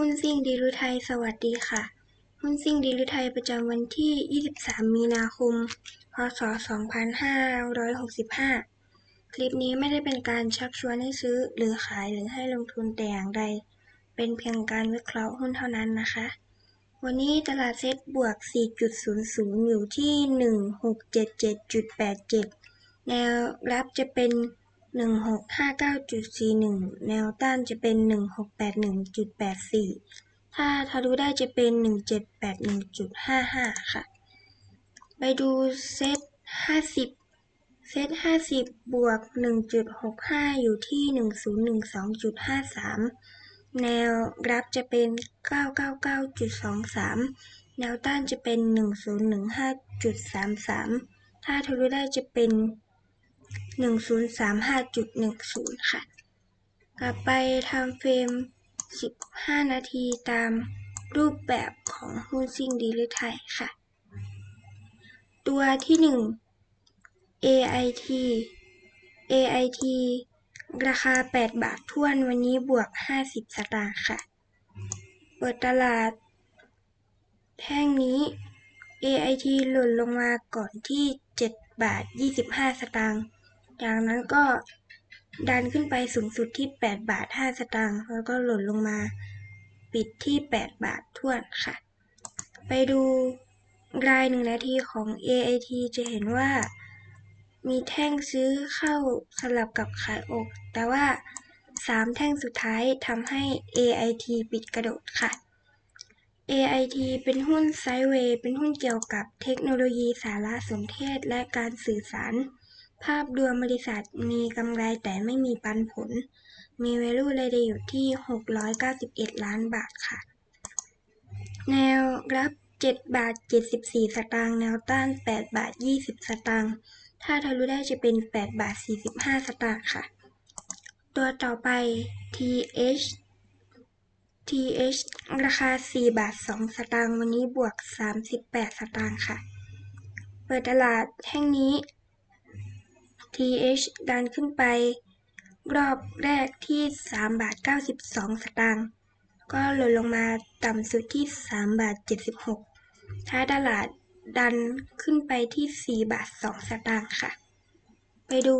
หุ้นซิ่งดีรุไทย สวัสดีค่ะ หุ้นซิ่งดีรุไทยประจำวันที่ 23 มีนาคม พศ 2565 คลิปนี้ไม่ได้เป็นการชักชวนให้ซื้อหรือขายหรือให้ลงทุนแต่อย่างใด เป็นเพียงการวิเคราะห์หุ้นเท่านั้นนะคะ วันนี้ตลาดเซ็ตบวก 4.00 อยู่ที่ 1677.87 แนวรับจะเป็น 1659.41แนวต้านจะเป็น1681.84ถ้าทะลุได้จะเป็น1781.55ค่ะ ไปดูเซต50เซต50บวก1.65อยู่ที่1012.53แนวรับจะเป็น999.23แนวต้านจะเป็น1015.33ถ้าทะลุได้จะเป็น 1035.10ค่ะ กลับไปทำเฟรม15นาทีตามรูปแบบของหุ้นซิ่งดีหรือไทยค่ะ ตัวที่1 AIT AIT ราคา 8 บาททวนวันนี้บวก 50 สตางค์ค่ะ เปิดตลาด แท่งนี้ AIT หล่นลงมาก่อนที่ 7 บาท 25 สตางค์ จากนั้นก็ดันขึ้นไปสูงสุดที่ 8 บาท 5 สตางค์แล้วก็หล่นลงมาปิดที่ 8 บาททวนค่ะ ไปดูรายหนึ่งนาทีของ AIT จะเห็นว่ามีแท่งซื้อเข้าสลับกับขายออก แต่ว่า 3 แท่งสุดท้ายทำให้ AIT ปิดกระโดดค่ะ AIT เป็นหุ้นไซเวย์เป็นหุ้นเกี่ยวกับเทคโนโลยีสารสนเทศและการสื่อสาร ภาพรวมบริษัทมีกำไรแต่ไม่มีปันผล มี value รายได้อยู่ที่ 691 ล้านบาทค่ะ แนวรับ 7 บาท 74 สตางค์แนวต้าน 8 บาท 20 สตางค์ถ้าทะลุได้จะเป็น 8 บาท 45 สตางค์ค่ะ ตัวต่อไป TH TH ราคา 4 บาท 2 สตางค์วันนี้บวก 38 สตางค์ค่ะ เปิดตลาดแท่งนี้ TH ดันขึ้นไป รอบแรกที่ 3 บาท 92 สตางค์ ก็หล่นลงมาต่ำสุดที่ 3 บาท 76ท้ายตลาดดันขึ้นไปที่ 4 บาท 2 สตางค์ค่ะ ไปดู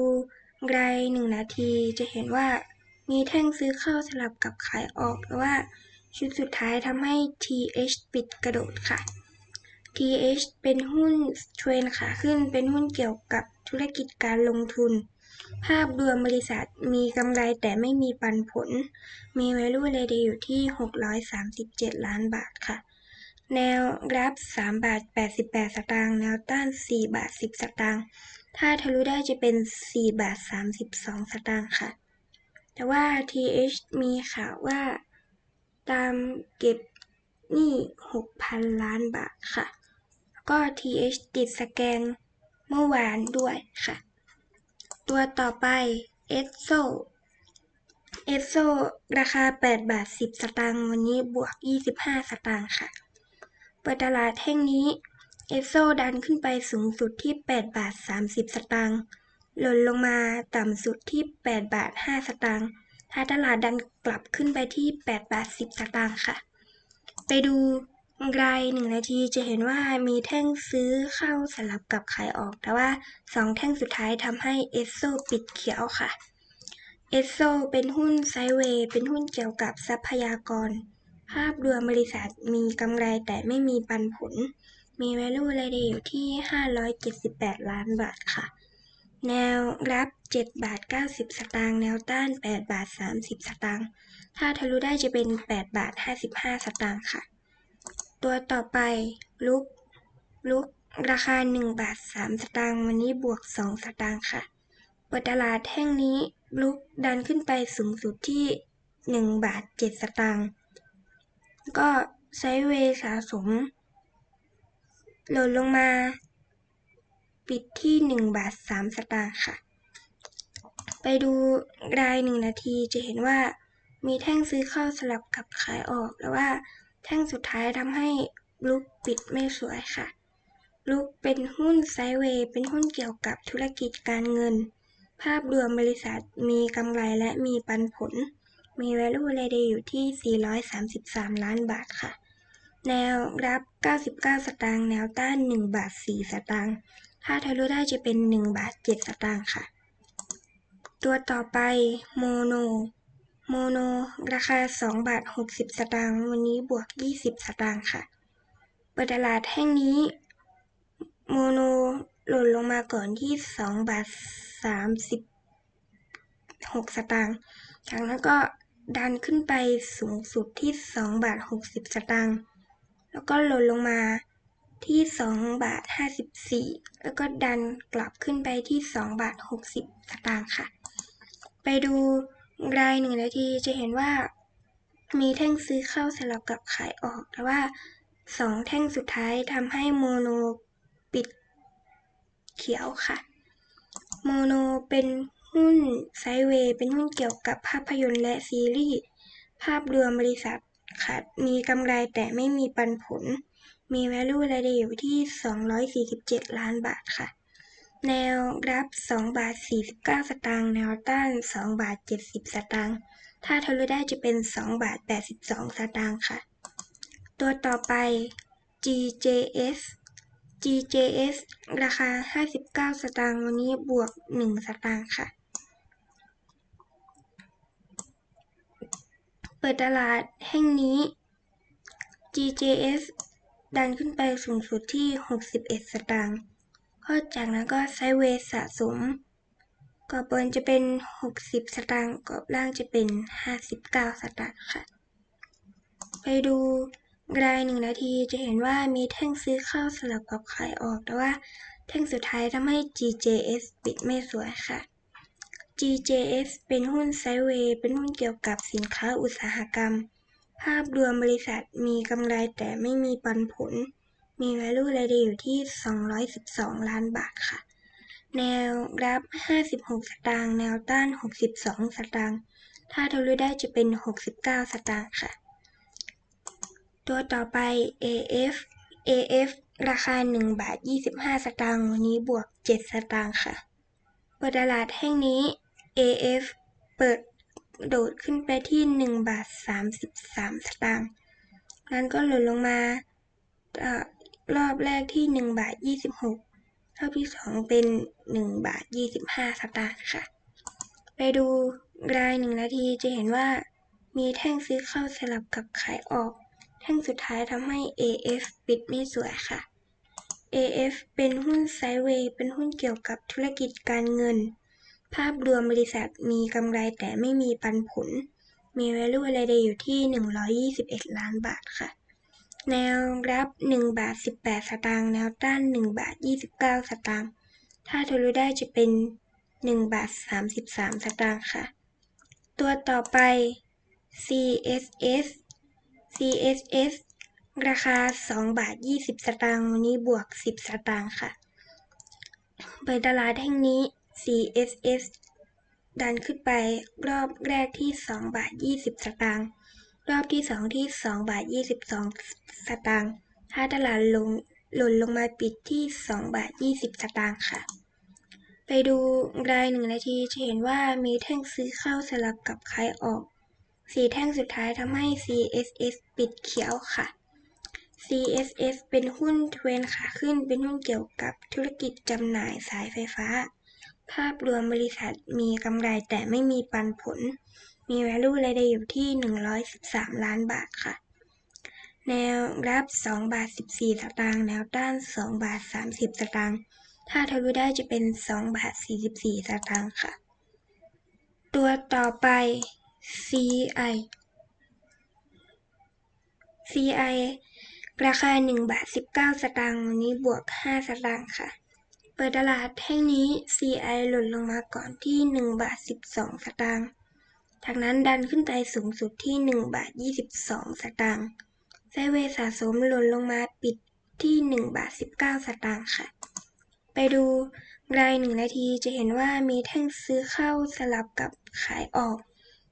ราย1นาทีจะเห็นว่ามีแท่งซื้อเข้าสลับกับขายออกแต่ว่าชุดสุดท้ายทำให้ TH ปิดกระโดดค่ะ TH เป็นหุ้นเทรนขาขึ้น เป็นหุ้นเกี่ยวกับธุรกิจการลงทุน ภาพรวมบริษัทมีกำไรแต่ไม่มีปันผล มี value รายได้อยู่ที่ 637 ล้านบาทค่ะ แนวรับ 3 บาท 88 สตางค์ แนวต้าน 4 บาท 10 สตางค์ ถ้าทะลุได้จะเป็น 4 บาท 32 สตางค์ค่ะ แต่ว่า TH มีข่าวว่าตามเก็บหนี้ 6,000 ล้านบาทค่ะ ก็ TH ติดสแกนเมื่อวานด้วยค่ะ ตัวต่อไป e s o e s o ราคา 8 บาท 10 สตางค์วันนี้บวก 25 สตางค์ค่ะ เปิดตลาดแท่งนี้ e s o ดันขึ้นไปสูงสุดที่ 8 บาท 30 สตางค์หล่นลงมาต่ำสุดที่ 8 บาท 5 สตางค์ถ้าตลาดดันกลับขึ้นไปที่ 8 บาท 10 สตางค์ค่ะ ไปดู รายหนึ่งนาทีจะเห็นว่ามีแท่งซื้อเข้าสลับกับขายออก แต่ว่า2แท่งสุดท้ายทำให้เอสโซปิดเขียวค่ะ เอสโซเป็นหุ้นไซเวย์เป็นหุ้นเกี่ยวกับทรัพยากร ภาพรวมบริษัทมีกำไรแต่ไม่มีปันผล มี value รายได้อยู่ที่ 578 ล้านบาทค่ะ แนวรับ 7 บาท 90 สตางค์ แนวต้าน 8 บาท 30 สตางค์ ถ้าทะลุได้จะเป็น 8 บาท 55 สตางค์ค่ะ ตัวต่อไป ลุก ลุก ราคา 1 บาท 3 สตางค์ วันนี้บวก 2 สตางค์ค่ะ เปิดตลาดแท่งนี้ลุกดันขึ้นไปสูงสุดที่ 1 บาท 7 สตางค์ ก็ไซเวสะสม หล่นลงมา ปิดที่ 1 บาท 3 สตางค์ค่ะ ไปดูราย 1 นาทีจะเห็นว่ามีแท่งซื้อเข้าสลับกับขายออกแต่ว่า แท่งสุดท้ายทำให้ลุกปิดไม่สวยค่ะลุกเป็นหุ้นไซด์เวย์เป็นหุ้นเกี่ยวกับธุรกิจการเงิน ภาพรวมบริษัทมีกำไรและมีปันผล มี value รายได้อยู่ที่ 433 ล้านบาทค่ะ แนวรับ 99 สตางค์แนวต้าน 1 บาท 4 สตางค์ถ้าทะลุได้จะเป็น 1 บาท 7 สตางค์ค่ะ ตัวต่อไปโมโน โมโน ราคา 2 บาท 60 สตางค์วันนี้บวก 20 สตางค์ค่ะ เปิดตลาดแห่งนี้ โมโนหล่นลงมาก่อนที่2บาท 36 สตางค์จากนั้นก็ดันขึ้นไปสูงสุดที่2บาท 60 สตางค์แล้วก็หล่นลงมาที่2บาท 54 แล้วก็ดันกลับขึ้นไปที่2บาท 60 สตางค์ค่ะ ไปดู รายหนึ่งนาทีจะเห็นว่า มีแท่งซื้อเข้าสลับกับขายออก แต่ว่าสองแท่งสุดท้ายทำให้โมโนปิดเขียวค่ะ โมโนเป็นหุ้นไซเวย์เป็นหุ้นเกี่ยวกับภาพยนตร์และซีรีส์ภาพรวมบริษัทค่ะมีกำไรแต่ไม่มีปันผล มี value รายได้อยู่ที่ 247 ล้านบาทค่ะ แนวรับ2บาท49 สตางค์ แนวต้าน2บาท70 สตางค์ ถ้าทะลุได้จะเป็น2บาท82 สตางค์ค่ะ ตัวต่อไป GJS GJS ราคา 59 สตางค์ วันนี้บวก 1 สตางค์ค่ะ เปิดตลาดแห่งนี้ GJS ดันขึ้นไปสูงสุดที่ 61 สตางค์ ก็จากนั้นก็ไซด์เวย์สะสมกรอบบนจะเป็น 60 สตางค์กรอบล่างจะเป็น 59 สตางค์ค่ะ ไปดูรายหนึ่งนาทีจะเห็นว่ามีแท่งซื้อเข้าสลับกับขายออก แต่ว่าแท่งสุดท้ายทำให้ GJS ปิดไม่สวยค่ะ GJS เป็นหุ้นไซเวย์เป็นหุ้นเกี่ยวกับสินค้าอุตสาหกรรม ภาพรวมบริษัทมีกำไรแต่ไม่มีปันผล มี value รายได้อยู่ที่ 212 ล้านบาทค่ะ แนวรับ 56 สตางค์ แนวต้าน 62 สตางค์ ถ้าทะลุได้จะเป็น 69 สตางค์ค่ะ ตัวต่อไป AF AF ราคา 1 บาท 25 สตางค์ วันนี้บวก 7 สตางค์ค่ะ เปิดตลาดแห่งนี้ AF เปิดโดดขึ้นไปที่ 1 บาท 33 สตางค์นั้นก็หล่นลงมา รอบแรกที่1บาท26รอบที่2เป็น1บาท25สตางค์ค่ะ ไปดูราย1นาทีจะเห็นว่า มีแท่งซื้อเข้าสลับกับขายออก แท่งสุดท้ายทำให้ AF ปิดไม่สวยค่ะ AF เป็นหุ้นไซด์เวย์เป็นหุ้นเกี่ยวกับธุรกิจการเงิน ภาพรวมบริษัทมีกำไรแต่ไม่มีปันผล มี value รายได้อยู่ที่ 121 ล้านบาทค่ะ แนวรับ1บาท18 สตางค์ แนวต้าน1บาท29 สตางค์ ถ้าทะลุได้จะเป็น1บาท33 สตางค์ค่ะ ตัวต่อไป CSS CSS ราคา2บาท20 สตางค์ วันนี้บวก 10 สตางค์ค่ะ เปิดตลาดแห่งนี้ CSS ดันขึ้นไปรอบแรกที่2บาท20 สตางค์ รอบที่2ที่2บาท22สตางค์ถ้าตลาดลงหล่นลงมาปิดที่2บาท20สตางค์ค่ะ ไปดูรายหนึ่งนาทีจะเห็นว่ามีแท่งซื้อเข้าสลับกับขายออกสีแท่งสุดท้ายทำให้ CSS ปิดเขียวค่ะ CSS เป็นหุ้นเทรนขาขึ้น เป็นหุ้นเกี่ยวกับธุรกิจจำหน่ายสายไฟฟ้า ภาพรวมบริษัทมีกำไรแต่ไม่มีปันผล มี value รายได้อยู่ที่ 113 ล้านบาทค่ะ แนวรับ 2 บาท 14 สตางค์ แนวต้าน 2 บาท 30 สตางค์ ถ้าทะลุได้จะเป็น 2 บาท 44 สตางค์ค่ะ ตัวต่อไป CI CI ราคา 1 บาท 19 สตางค์วันนี้บวก 5 สตางค์ค่ะ เปิดตลาดแท่งนี้ CI หล่นลงมาก่อนที่ 1 บาท 12 สตางค์ จากนั้นดันขึ้นไปสูงสุดที่ 1 บาท 22 สตางค์ไซเวสะสมหล่นลงมาปิดที่ 1 บาท 19 สตางค์ค่ะ ไปดูราย1นาทีจะเห็นว่ามีแท่งซื้อเข้าสลับกับขายออก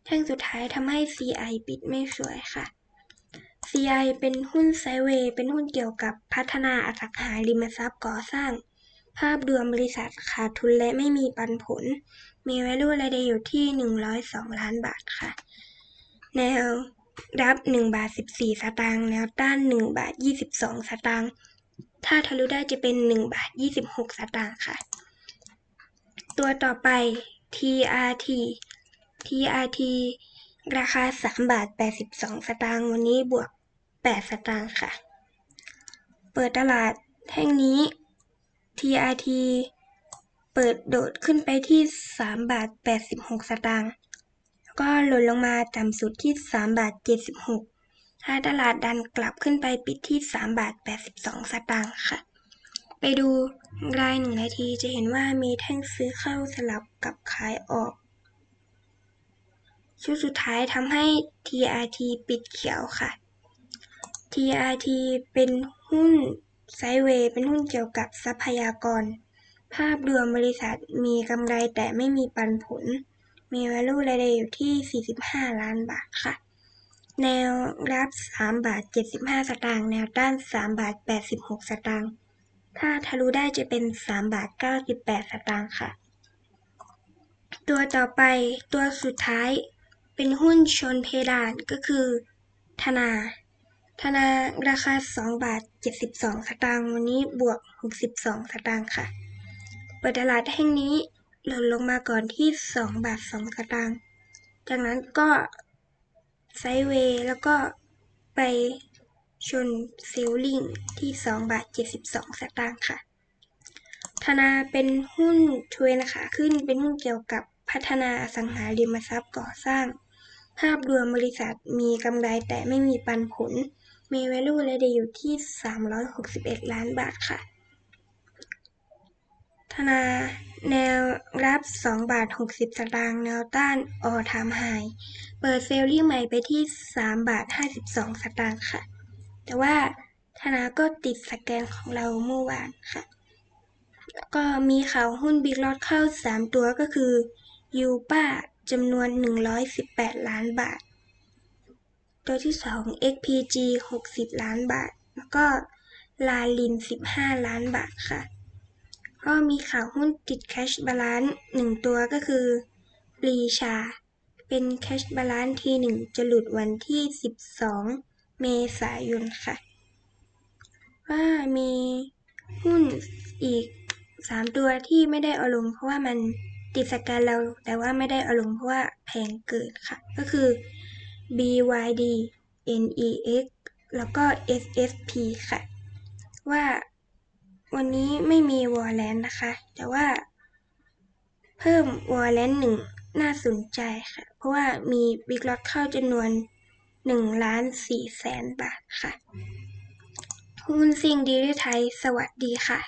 แท่งสุดท้ายทำให้ CI ปิดไม่สวยค่ะ CI เป็นหุ้นไซเวย์เป็นหุ้นเกี่ยวกับพัฒนาอสังหาริมทรัพย์ก่อสร้าง ภาพรวมบริษัทขาดทุนและไม่มีปันผล มี value รายได้อยู่ที่ 102 ล้านบาทค่ะ แนวรับ 1 บาท 14 สตางค์แนวต้าน 1 บาท 22 สตางค์ถ้าทะลุได้จะเป็น 1 บาท 26 สตางค์ค่ะ ตัวต่อไป TRT TRT ราคา 3 บาท 82 สตางค์วันนี้บวก 8 สตางค์ค่ะ เปิดตลาดแท่งนี้ TRT เปิดโดดขึ้นไปที่ 3 บาท 86 สตางค์ก็หล่นลงมาต่ำสุดที่ 3 บาท 76ถ้าตลาดดันกลับขึ้นไปปิดที่ 3 บาท 82 สตางค์ค่ะ ไปดูรายหนึ่งนาทีจะเห็นว่ามีแท่งซื้อเข้าสลับกับขายออก ชุดสุดท้ายทำให้ TRT ปิดเขียวค่ะ TRT เป็นหุ้นไซเวย์เป็นหุ้นเกี่ยวกับทรัพยากร ภาพรวมบริษัทมีกำไรแต่ไม่มีปันผล มี value รายได้อยู่ที่ 45 ล้านบาทค่ะ แนวรับ 3 บาท 75 สตางค์ แนวต้าน 3 บาท 86 สตางค์ ถ้าทะลุได้จะเป็น 3 บาท 98 สตางค์ค่ะ ตัวต่อไปตัวสุดท้ายเป็นหุ้นชนเพดานก็คือ ธนา ธนาราคา 2 บาท 72 สตางค์ วันนี้บวก 62 สตางค์ค่ะ ปิดตลาดแห่งนี้หล่นลงมาก่อนที่ 2 บาท 2 สตางค์ จากนั้นก็ไซเวย์แล้วก็ไปชนเซลลิงที่ 2 บาท 72 สตางค์ค่ะ ธนาเป็นหุ้นทเวนขาขึ้นเป็นหุ้นเกี่ยวกับพัฒนาอสังหาริมทรัพย์ก่อสร้าง ภาพรวมบริษัทมีกำไรแต่ไม่มีปันผล มี value รายได้อยู่ที่ 361 ล้านบาทค่ะ ธนา แนวรับ 2 บาท 60 สตางค์แนวต้านออทามไฮเปิดเซลลี่ใหม่ไปที่ 3 บาท 52 สตางค์ค่ะ แต่ว่าธนาก็ติดสแกนของเราเมื่อวานค่ะ ก็มีข่าวหุ้นบิ๊กลอตเข้า 3 ตัวก็คือยูป้าจำนวน 118 ล้านบาท ตัวที่ 2 XPG 60 ล้านบาท แล้วก็ลาลิน 15 ล้านบาทค่ะ ก็มีข่าวหุ้นติดแคชบาลานซ์หนึ่งตัวก็คือปรีชา เป็นแคชบาลานซ์ทีหนึ่งจะหลุดวันที่ 12 เมษายนค่ะ ว่ามีหุ้นอีก 3 ตัวที่ไม่ได้เอาลง เพราะว่ามันติดสแกนเรา แต่ว่าไม่ได้เอาลงเพราะว่าแพงเกินค่ะ ก็คือ BYD NEX แล้วก็ SSP ค่ะ ว่า วันนี้ไม่มีวอลเลนนะคะ แต่ว่า เพิ่มวอลเลนหนึ่งน่าสนใจค่ะ เพราะว่ามีบิ๊กล็อตเข้าจำนวนหนึ่งล้านสี่แสนบาทค่ะคุณสิ่งดีด้วยไทย สวัสดีค่ะ